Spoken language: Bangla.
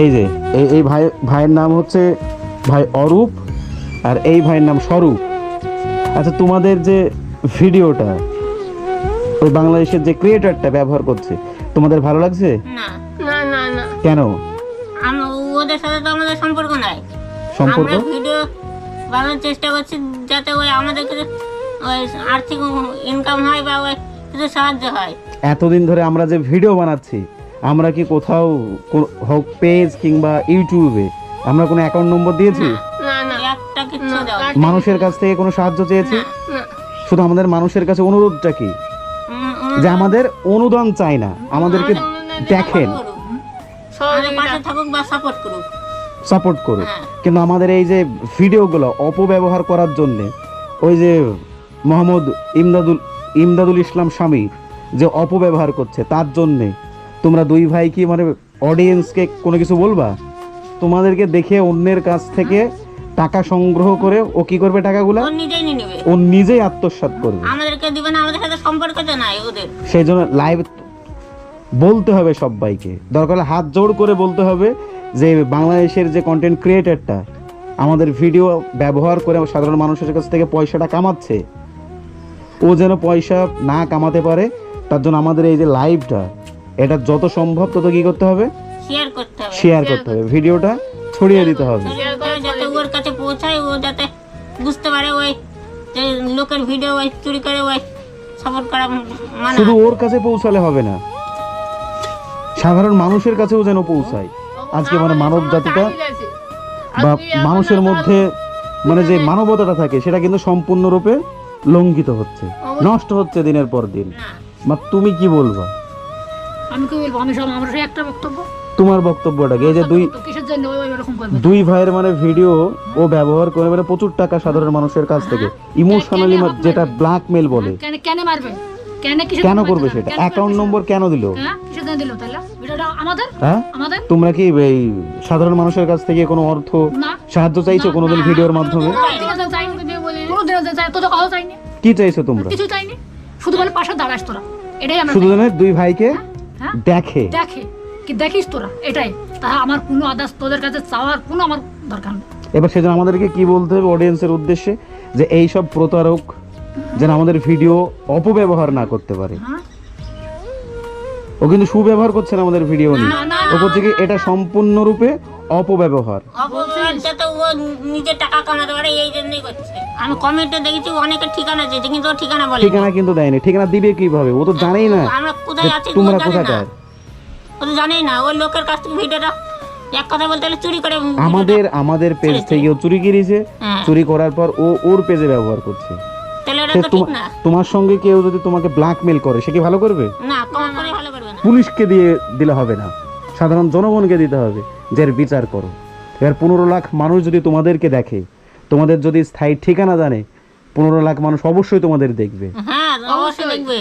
এই যে এই এই ভাই ভাইয়ের নাম হচ্ছে ভাই অরূপ আর এই ভাইয়ের নাম স্বরূপ। আচ্ছা তোমাদের যে ভিডিওটা ওই বাংলাদেশের যে ক্রিয়েটারটা ব্যবহার করছে তোমাদের ভালো লাগছে? না। না না না। কেন? আমরা ওদের সাথে তো আমাদের সম্পর্ক নাই। সম্পর্ক? আমরা ভিডিও বানানোর চেষ্টা করছি যাতে ওই আমাদেরকে ওই আর্থিক ইনকাম হয় বা ওই কিছু সাহায্য হয়। এতদিন ধরে আমরা যে ভিডিও বানাচ্ছি আমরা কি কোথাও হোক পেজ কিংবা ইউটিউবে আমরা কোনো অ্যাকাউন্ট নম্বর দিয়েছি? না না একটা কিছু দেওয়া মানুষের কাছ থেকে কোনো সাহায্য চেয়েছি? শুধু আমাদের মানুষের কাছে অনুরোধটা কি? যে আমাদের অনুদান চাই না আমাদেরকে দেখেন। করুক। সাপোর্ট করুক। হ্যাঁ। কিন্তু আমাদের এই যে ভিডিওগুলো অপব্যবহার করার জন্যে ওই যে মোহাম্মদ ইমদাদুল ইমদাদুল ইসলাম স্বামী যে অপব্যবহার করছে তার জন্যে তোমরা দুই ভাই কি মানে অডিয়েন্সকে কোনো কিছু বলবা? তোমাদেরকে দেখে অন্যের কাছ থেকে টাকা সংগ্রহ করে ও কি করবে টাকাগুলো? ও নিজেই নিয়ে নেবে। ও নিজেই আত্মসাৎ করবে। আমাদেরকে দিবে না আমাদের সাথে সম্পর্ক তো নাই ওদের। সেই জন্য লাইভ বলতে হবে সবাইকে দরকার হলে হাত জোড় করে বলতে হবে যে বাংলাদেশের যে কন্টেন্ট ক্রিয়েটারটা আমাদের ভিডিও ব্যবহার করে সাধারণ মানুষের কাছ থেকে পয়সাটা কামাচ্ছে ও যেন পয়সা না কামাতে পারে তার জন্য আমাদের এই যে লাইভটা এটা যত সম্ভব তত কি করতে হবে? শেয়ার করতে হবে। শেয়ার করতে হবে। ভিডিওটা ছড়িয়ে দিতে হবে। শেয়ার করে যাতে ওর কাছে পৌঁছায় ও যাতে বুঝতে পারে ওই যে লোকের ভিডিও ওই চুরি করে ওই সাপোর্ট করা মানে। শুধু ওর কাছে পৌঁছালে হবে না। সাধারণ মানুষের কাছেও যেন পৌঁছায়। আজকে মানে মানব জাতিটা বা মানুষের মধ্যে মানে যে মানবতাটা থাকে সেটা কিন্তু সম্পূর্ণরূপে লঙ্ঘিত হচ্ছে। নষ্ট হচ্ছে দিনের পর দিন। বা তুমি কি বলবা? আমি কি বলব আমি সব আমার একটা বক্তব্য তোমার বক্তব্যটাকে এই যে দুই কিসের জন্য ওই ওই এরকম করবে দুই ভাইয়ের মানে ভিডিও ও ব্যবহার করে মানে প্রচুর টাকা সাধারণ মানুষের কাছ থেকে ইমোশনালি যেটা ব্ল্যাকমেল বলে কেন কেন মারবে কেন কিসের কেন করবে সেটা অ্যাকাউন্ট নম্বর কেন দিল হ্যাঁ কিসের জন্য দিল তাহলে ভিডিওটা আমাদের হ্যাঁ আমাদের তোমরা কি এই সাধারণ মানুষের কাছ থেকে কোনো অর্থ সাহায্য চাইছো কোনোদিন ভিডিওর মাধ্যমে কি চাইছো তোমরা কিছু চাইনি শুধু বলে পাশে দাঁড়াস তোরা এটাই আমরা শুধু দুই ভাইকে হ্যাঁ? দেখে। দেখে। কি দেখিস তোরা? এটাই। তাহা আমার কোনো আদার্স তোদের কাছে চাওয়ার কোনো আমার দরকার নেই। এবার সেজন্য আমাদেরকে কি বলতে হবে অডিয়েন্সের উদ্দেশ্যে? যে এই সব প্রতারক যেন আমাদের ভিডিও অপব্যবহার না করতে পারে। হ্যাঁ? ও কিন্তু সুব্যবহার করছে না আমাদের ভিডিও নিয়ে। ও বলছে কি এটা সম্পূর্ণরূপে অপব্যবহার। অপরাধ যাতে ও নিজে টাকা কামাতে পারে এই জন্যই করছে। আমি কমেন্টে দেখেছি অনেকের ঠিকানা কিন্তু ও ঠিকানা বলে ঠিকানা কিন্তু দেয়নি। ঠিকানা দিবে কীভাবে? ও তো জানেই না আমরা কোথায় যে আছি তোমরা ও জানে না। কোথাকার ও তো জানেই না ওই লোকের কাছ থেকে ভিডিওটা এক কথা বলতে গেলে চুরি করে আমাদের আমাদের পেজ থেকে চুরি করেছে। হ্যাঁ, চুরি করার পর ও ওর পেজে ব্যবহার করছে। তোমার সঙ্গে কেউ যদি তোমাকে ব্ল্যাকমেল করে সে কি ভালো করবে না। পুলিশকে দিয়ে দিলে হবে না। সাধারণ জনগণকে দিতে হবে। যে এর বিচার করো। এবার পনেরো লাখ মানুষ যদি তোমাদেরকে দেখে, তোমাদের যদি স্থায়ী ঠিকানা জানে, পনেরো লাখ মানুষ অবশ্যই তোমাদের দেখবে। হ্যাঁ অবশ্যই দেখবে।